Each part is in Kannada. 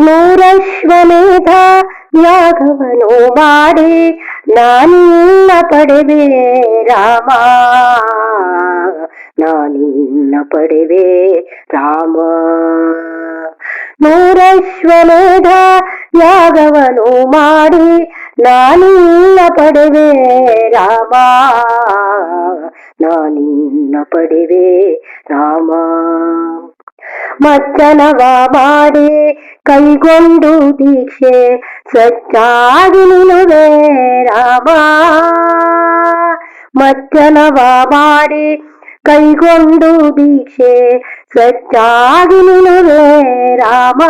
ನೂರಶ್ವಮೇಧ ಯಾಗವನು ಮಾಡಿ, ನಾನಿನ್ನ ಪಡೆವೆ ರಾಮ. ನಾನಿನ್ನ ಪಡೆವೆ ರಾಮ. ನೂರಶ್ವಮೇಧ ಯಾಗವನು ಮಾಡಿ, ನಾನಿನ್ನ ಪಡೆವೆ ರಾಮ. ನಾನಿನ್ನ ಪಡೆವೆ ರಾಮ. ಮಜ್ಜನವ ಮಾಡಿ ಕೈಗೊಂಡು ದೀಕ್ಷೆ ಸ್ವಚ್ಛಾಗಿ ನಿಲ್ಲುವೆ ರಾಮ. ಮಜ್ಜನವ ಮಾಡಿ ಕೈಗೊಂಡು ದೀಕ್ಷೆ ಸ್ವಚ್ಛಾಗಿ ನಿಲ್ಲುವೆ ರಾಮ.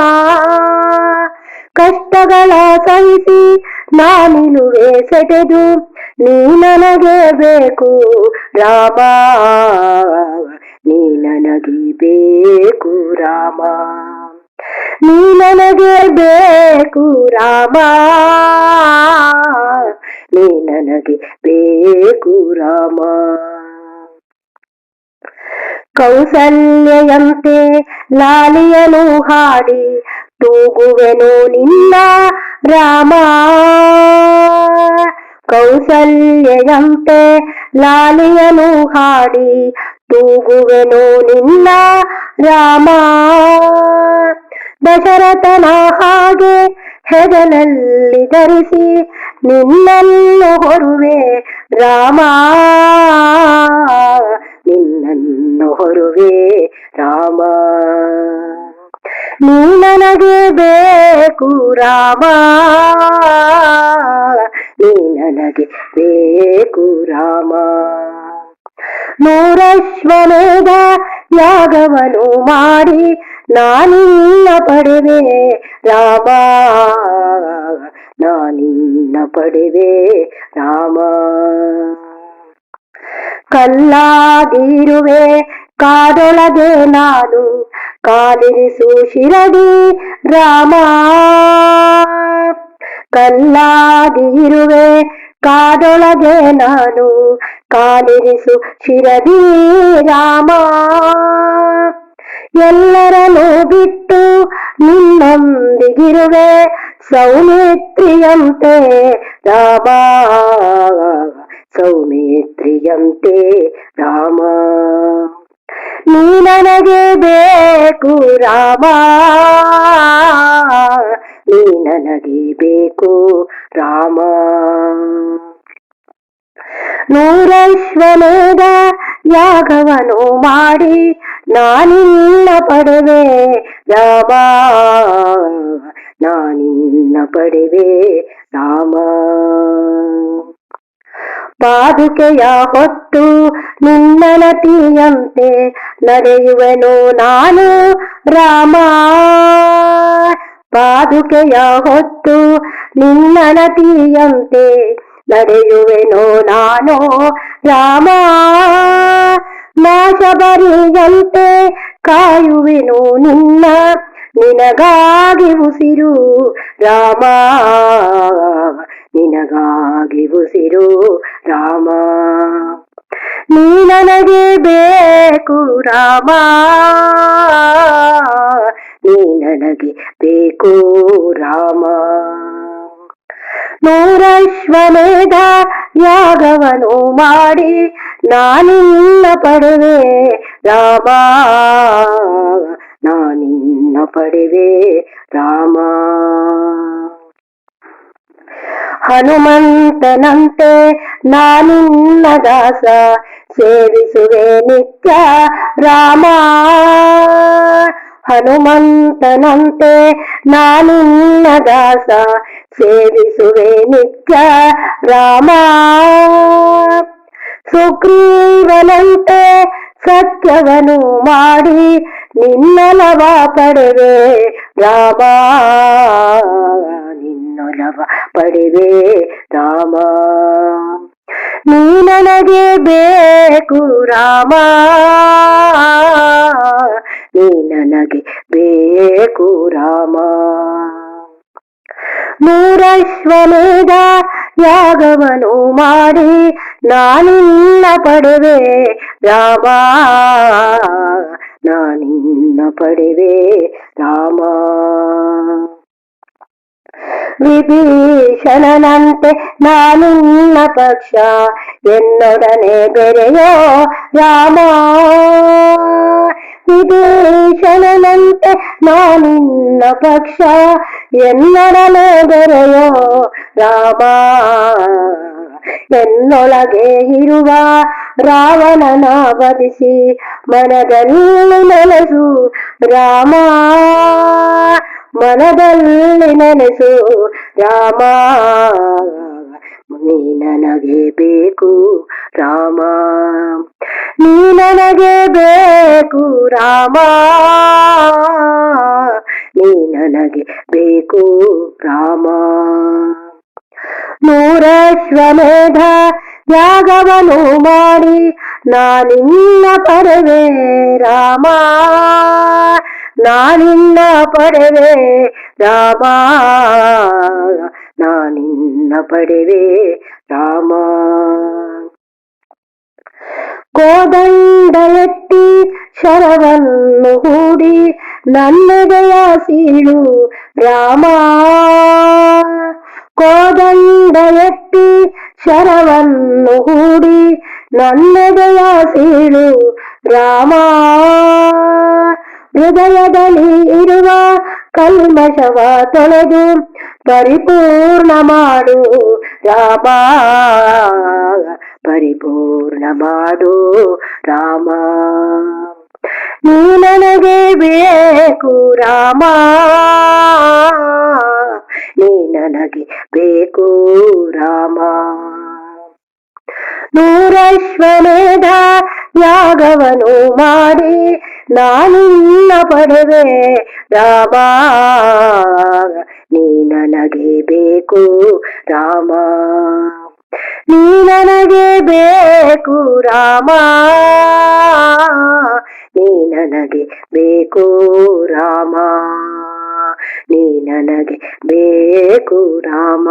ಕಷ್ಟಗಳ ಸಹಿಸಿ ನಾನಿಲುವೆ ಸೆಟೆದು ನೀ ನನಗೆ ಬೇಕು ರಾಮ. ನೀ ನನಗೆ ಬೇಕು ರಾಮ. ನೀ ನನಗೆ ಬೇಕು ರಾಮ. ನೀ ನನಗೆ ಬೇಕು ರಾಮ. ಕೌಸಲ್ಯಂತೆ ಲಾಲಿಯನು ಹಾಡಿ, ತೂಗುವೆನು ನಿನ್ನ ರಾಮ. ಕೌಸಲ್ಯಂತೆ ಲಾಲಿಯನು ಹಾಡಿ ತೂಗುವೆನು ನಿನ್ನ ರಾಮ. ದಶರಥನ ಹಾಗೆ ಹೆಗಲಲ್ಲಿ ಧರಿಸಿ ನಿನ್ನನ್ನು ಹೊರುವೆ ರಾಮ. ನಿನ್ನನ್ನು ಹೊರುವೆ ರಾಮ. ನೀ ನನಗೆ ಬೇಕು ರಾಮ. ನೀ ನನಗೆ ಬೇಕು ರಾಮ. ನೂರಶ್ವಮೇಧ ಯಾಗವನು ಮಾಡಿ ನಾನಿನ್ನ ಪಡೆವೆ. ರಾಮ, ನಾನಿನ್ನ ಪಡೆವೆ. ರಾಮ. ಕಲ್ಲಾಗಿರುವೆ ಕಾದೊಳಗೆ ನಾನು, ಕಾಲಿರಿಸು ಶಿರಡಿ ರಾಮ. ಕಲ್ಲಾಗಿರುವೆ ಕಾಡೊಳಗೆ ನಾನು ಕಾಲಿರಿಸು ಶಿರದಿ ರಾಮ. ಎಲ್ಲರನ್ನು ಬಿಟ್ಟು ನಿನ್ನೊಂದಿಗಿರುವೆ, ಸೌಮಿತ್ರಿಯಂತೆ ರಾಮ. ಸೌಮಿತ್ರಿಯಂತೆ ರಾಮ. ನೀ ನನಗೆ ಬೇಕು ರಾಮ. ನೀ ನನಗೆ ಬೇಕು ರಾಮ. ನೂರಶ್ವಮೇಧ ಯಾಗವನು ಮಾಡಿ ನಾನಿನ್ನ ಪಡೆವೆ ರಾಮ. ನಾನಿನ್ನ ಪಡೆವೆ ರಾಮ. ಪಾದುಕೆಯ ಹೊತ್ತು ನಿನ್ನನತಿಯಂತೆ ನಡೆಯುವೆನು ನಾನು ರಾಮ. ಪಾದುಕೆಯ ಹೊತ್ತು ನಿನ್ನನತಿಯಂತೆ ನಡೆಯುವೆನೋ ನಾನು ರಾಮ. ನಾಶಬರಿಯಂತೆ ಕಾಯುವೆನು ನಿನ್ನ, ನಿನಗಾಗಿ ಉಸಿರು ರಾಮ. ನಿನಗಾಗಿ ಉಸಿರು ರಾಮ. ನೀ ನನಗೆ ಬೇಕು ರಾಮ. ನೀ ನನಗೆ ಬೇಕು ರಾಮ. ನೂರಶ್ವಮೇಧ ಯಾಗವನು ಮಾಡಿ ನಾನಿನ್ನ ಪಡೆವೆ ರಾಮ. ನಾನಿನ್ನ ಪಡೆವೆ ರಾಮ. ಹನುಮಂತನಂತೆ ನಾನಿನ್ನ ದಾಸ ಸೇವಿಸುವೆ ನಿತ್ಯ ರಾಮ. ಹನುಮಂತನಂತೆ ನಾನಿನ್ನ ದಾಸ, ಸೇವಿಸುವೆ ನಿತ್ಯ ರಾಮ. ಸುಗ್ರೀವನಂತೆ ಸತ್ಯವನು ಮಾಡಿ ನಿನ್ನೊಲವ ಪಡೆವೆ ರಾಮ. ನಿನ್ನೊಲವ ಪಡೆವೆ ರಾಮ. ನೀ ನನಗೆ ಬೇಕು ರಾಮ. ನೀ ನನಗೆ ಬೇಕು ರಾಮ. ನೂರಶ್ವಮೇಧ ಯಾಗವನು ಮಾಡಿ ನಾನಿನ್ನ ಪಡೆವೆ ರಾಮ. ನಾನಿನ್ನ ಪಡೆವೆ ರಾಮ. ವಿಭೀಷಣನಂತೆ ನಾನಿನ್ನ ಪಕ್ಷ ಎನ್ನೊಡನೆ ಬೆರೆಯೋ ರಾಮ. ವಿಭೀಷಣನಂತೆ ನಾನಿನ್ನ ಪಕ್ಷ ಎನ್ನೊಡನೆ ಬೆರೆಯೋ ರಾಮ ಎನ್ನೊಳಗೆ ಇರುವ ರಾವಣನ ವಧಿಸಿ ಮನದಲ್ಲಿ ನೆಲೆಸು ರಾಮ ಮನದಲ್ಲಿ ನೆಲೆಸು ರಾಮ ನೀ ನನಗೆ ಬೇಕು, ರಾಮ. ನೀ ನನಗೆ ಬೇಕು, ರಾಮ. ನೀ ನನಗೆ ಬೇಕು, ರಾಮ. ನೂರಶ್ವಮೇಧ ಯಾಗವನು ಮಾಡಿ, ನಾನಿನ್ನ ಪಡವೆ, ರಾಮ. ನಾನಿನ್ನ ಪಡವೆ, ರಾಮ. ನಾನಿನ್ನ ಪಡೆವೆ ರಾಮ. ಕೋದಂಡ ಎತ್ತಿ ಶರವನ್ನು ಹೂಡಿ ನನ್ನೆದೆಯ ಸೀಳು ರಾಮ. ಕೋದಂಡ ಎತ್ತಿ ಶರವನ್ನು ಹೂಡಿ ನನ್ನೆದೆಯ ಸೀಳು ರಾಮ. ಹೃದಯದಲ್ಲಿ ಇರುವ ಕಲ್ಮಶವ ತೊಳೆದು ಪರಿಪೂರ್ಣ ಮಾಡು ರಾಮ ಪರಿಪೂರ್ಣ ಮಾಡು ರಾಮ, ನೀ ನನಗೆ ಬೇಕು. ರಾಮ, ನೀ ನನಗೆ ಬೇಕು. ರಾಮ, ನೂರಶ್ವಮೇಧ ಯಾಗವನು ಮಾಡಿ ನಾನಿನ್ನ ಪಡೆವೆ ರಾಮ, ನೀ ನನಗೆ ಬೇಕು. ರಾಮ, ನೀ ನನಗೆ ಬೇಕು. ರಾಮ, ನೀ ನನಗೆ ಬೇಕು. ರಾಮ, ನೀ ನನಗೆ ಬೇಕು. ರಾಮ.